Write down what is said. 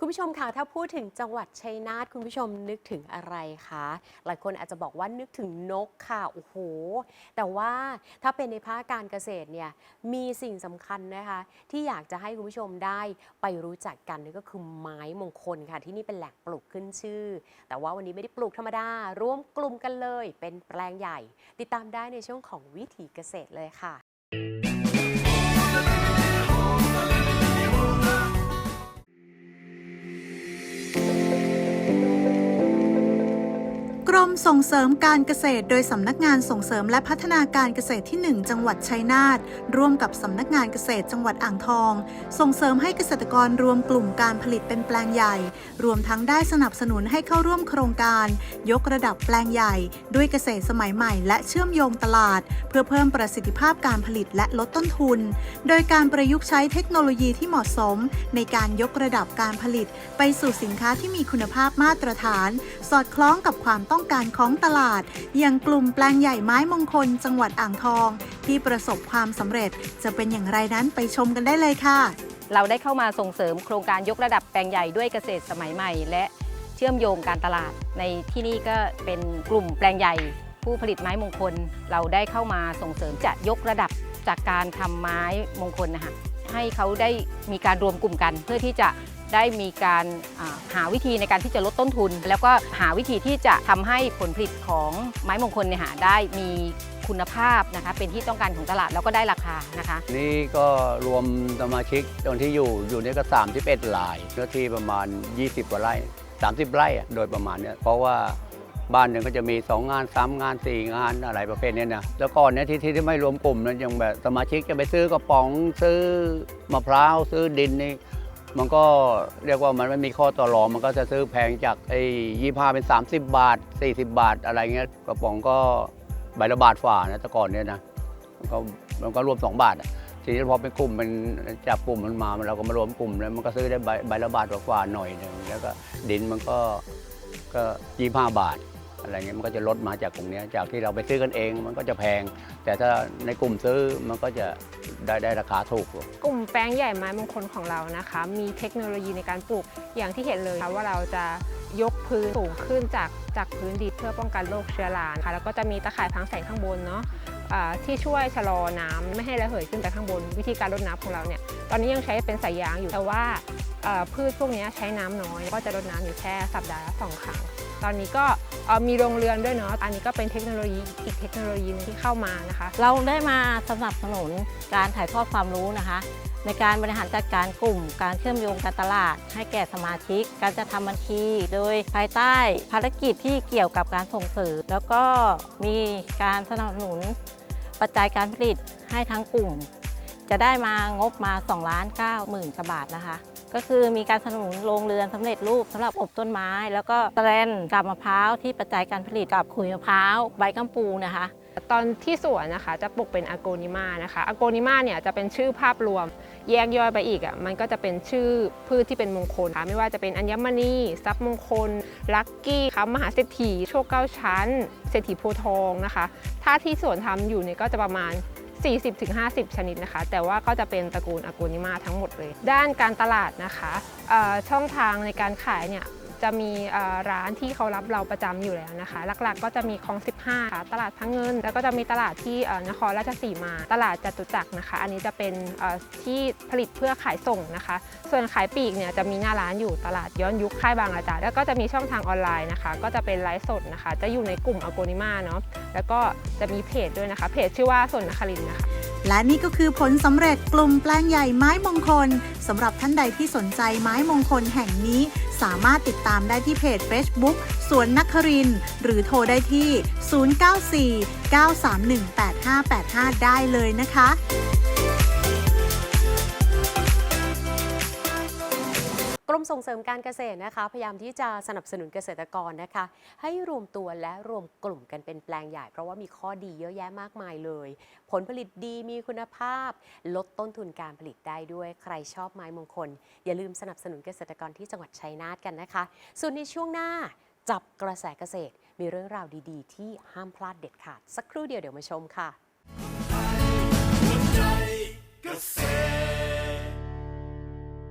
คุณผู้ชมคะถ้าพูดถึงจังหวัดชัยนาทคุณผู้ชมนึกถึงอะไรคะหลายคนอาจจะบอกว่านึกถึงนกค่ะโอ้โห แต่ว่าถ้าเป็นในภาคการเกษตรเนี่ยมีสิ่งสำคัญนะคะ ที่อยากจะให้คุณผู้ชมได้ไปรู้จักกันนั่นก็คือไม้มงคลค่ะ ที่นี่เป็นแหล่งปลูกขึ้นชื่อ แต่ว่าวันนี้ไม่ได้ปลูกธรรมดาร่วมกลุ่มกันเลย เป็นแปลงใหญ่ ติดตามได้ในช่วงของวิถีเกษตรเลยค่ะ รมส่งเสริมการเกษตร โดยสำนักงานส่งเสริมและพัฒนาการเกษตรที่ 1 จังหวัดชัยนาทร่วมกับสำนักงานเกษตรจังหวัดอ่างทอง ส่งเสริมให้เกษตรกรรวมกลุ่มการผลิตเป็นแปลงใหญ่ รวมทั้งได้สนับสนุนให้เข้าร่วมโครงการ ยกระดับแปลงใหญ่ ด้วยเกษตรสมัยใหม่ และเชื่อมโยงตลาด เพื่อเพิ่มประสิทธิภาพการผลิตและลดต้นทุน โดยการประยุกต์ใช้เทคโนโลยีที่เหมาะสม ในการยกระดับการผลิต ไปสู่สินค้าที่มีคุณภาพมาตรฐาน สอดคล้องกับความต้องการของตลาด อย่างกลุ่มแปลงใหญ่ไม้มงคล จังหวัดอ่างทอง ที่ประสบความสำเร็จจะเป็นอย่างไรนั้นไปชมกันได้เลยค่ะ เราได้เข้ามาส่งเสริมโครงการยกระดับแปลงใหญ่ด้วยเกษตรสมัยใหม่ และเชื่อมโยงการตลาด ในที่นี่ก็เป็นกลุ่มแปลงใหญ่ ผู้ผลิตไม้มงคล เราได้เข้ามาส่งเสริมจะยกระดับจากการทำไม้มงคลนะคะให้เขาได้มีการรวมกลุ่มกันเพื่อที่จะ ได้มีการหาวิธีในการที่จะลดต้นทุน แล้วก็หาวิธีที่จะทำให้ผลผลิตของไม้มงคลเนี่ยหาได้มีคุณภาพนะคะเป็นที่ต้องการของตลาดแล้วก็ได้ราคานะคะ นี่ก็รวมสมาชิกตอนที่อยู่อยู่นี่ก็ 31ลายเนื้อที่ประมาณ 20กว่าไร่30 ไร่โดยประมาณเนี้ยเพราะว่าบ้านหนึ่งก็จะมี 2 งาน 3 งาน 4 งานอะไรประเภทนี้นะแล้วก่อนเนี้ยที่ที่ไม่รวมกลุ่มนั้นยังแบบสมาชิกจะไปซื้อกระป๋องซื้อมะพร้าวซื้อดินนี่ มันก็เรียกว่ามันไม่มีข้อต่อรองมันก็จะซื้อแพงจากไอ้ยี่ห้าเป็น 30 บาท 40 บาทอะไรเงี้ยกระป๋องก็ใบละบาทฝ่านะแต่ก่อนเนี้ยนะมันก็มันก็รวม 2 บาททีนี้พอเป็นกลุ่มมันจับกลุ่มมันมาเราก็มารวมกลุ่มแล้วมันก็ซื้อได้ใบใบละบาทกว่าหน่อยหนึ่งแล้วก็ดินมันก็ก็ยี่ห้าบาท อะไรเงี้ยมันก็จะลดมาจากตรงเนี้จากที่เราไปซื้อกันเอง มันก็จะแพง แต่ถ้าในกลุ่มซื้อมันก็จะได้ได้ราคาถูกกลุ่มแปลงใหญ่ไม้มงคลของเรานะคะ มีเทคโนโลยีในการปลูกอย่างที่เห็นเลยค่ะว่าเราจะยกพื้นสูงขึ้นจากจากพื้นดินเพื่อป้องกันโรคเชื้อราค่ะแล้วก็จะมีตะข่ายพังแสงข้างบนเนาะที่ช่วยชะลอน้ำไม่ให้ระเหยขึ้นไปข้างบน วิธีการรดน้ำของเราเนี่ยตอนนี้ยังใช้เป็นสายยางอยู่แต่ว่าพืชพวกนี้ใช้น้ำน้อย ก็จะรดน้ำอยู่แค่สัปดาห์ละสองครั้ง ตอนนี้ก็มีโรงเรือนด้วยเนาะอันนี้ก็เป็นเทคโนโลยีอีกเทคโนโลยีหนึงที่เข้ามานะคะ เราได้มาสนับสนุนการถ่ายทอดความรู้นะคะ ในการบริหารจัดการกลุ่ม การเชื่อมโยงการตลาด ให้แก่สมาชิก การจะทำบัญชี โดยภายใต้ภารกิจที่เกี่ยวกับการส่งเสริมแล้วก็มีการสนับสนุนปัจจัยการผลิตให้ทั้งกลุ่ม จะได้มางบมา2ล้าน9หมื่นกว่าบาทนะคะ ก็คือมีการสนับสนุนโรงเรือนสำเร็จรูปสำหรับอบต้นไม้ แล้วก็แตรนกับมะพร้าวที่ปัจจัยการผลิตกับขุยมะพร้าวใบกัมปูนะคะตอนที่สวนนะคะจะปลูกเป็นอโกนิมานะคะอโกนิมาเนี่ยจะเป็นชื่อภาพรวม แยกย่อยไปอีกอะมันก็จะเป็นชื่อพืชที่เป็นมงคลค่ะไม่ว่าจะเป็นอัญมณีทรัพย์มงคล ลัคกี้ค้ามหาเศรษฐีโชคเก้าชั้น เศรษฐีโพทองนะคะ ถ้าที่สวนทำอยู่เนี่ยก็จะประมาณ 40-50 ชนิดนะคะ แต่ว่าก็จะเป็นตระกูลอากูนิมาทั้งหมดเลย ด้านการตลาดนะคะช่องทางในการขายเนี่ย จะมีร้านที่เขารับเราประจำอยู่แล้วนะคะ หลักๆ ก็จะมีคลอง 15 ค่ะ ตลาดพระเงิน แล้วก็จะมีตลาดที่นครราชสีมา ตลาดจตุจักรนะคะ อันนี้จะเป็นที่ผลิตเพื่อขายส่งนะคะ ส่วนขายปลีกเนี่ยจะมีหน้าร้านอยู่ตลาดย้อนยุคค่ายบางอาจารย์แล้วก็จะมีช่องทางออนไลน์นะคะ ก็จะเป็นไลฟ์สดนะคะ จะอยู่ในกลุ่มอโกนิมาเนาะ แล้วก็จะมีเพจด้วยนะคะ เพจชื่อว่าสนนครินนะคะและนี่ก็คือผลสำเร็จกลุ่มแปลงใหญ่ไม้มงคลสำหรับท่านใดที่สนใจไม้มงคลแห่งนี้ สามารถติดตามได้ที่เพจ Facebook สวนนคริน หรือโทรได้ที่ 094 931 8585 ได้เลยนะคะ มส่งเสริมการเกษตรนะคะ พยายามที่จะสนับสนุนเกษตรกรนะคะ ให้รวมตัวและรวมกลุ่มกันเป็นแปลงใหญ่ เพราะว่ามีข้อดีเยอะแยะมากมายเลย ผลผลิตดีมีคุณภาพ ลดต้นทุนการผลิตได้ด้วยใครชอบไม้มงคล อย่าลืมสนับสนุนเกษตรกรที่จังหวัดชัยนาทกันนะคะ ส่วนในช่วงหน้าจับกระแสเกษตร มีเรื่องราวดีๆ ที่ห้ามพลาดเด็ดขาด สักครู่เดียวเดี๋ยวมาชมค่ะเกษตร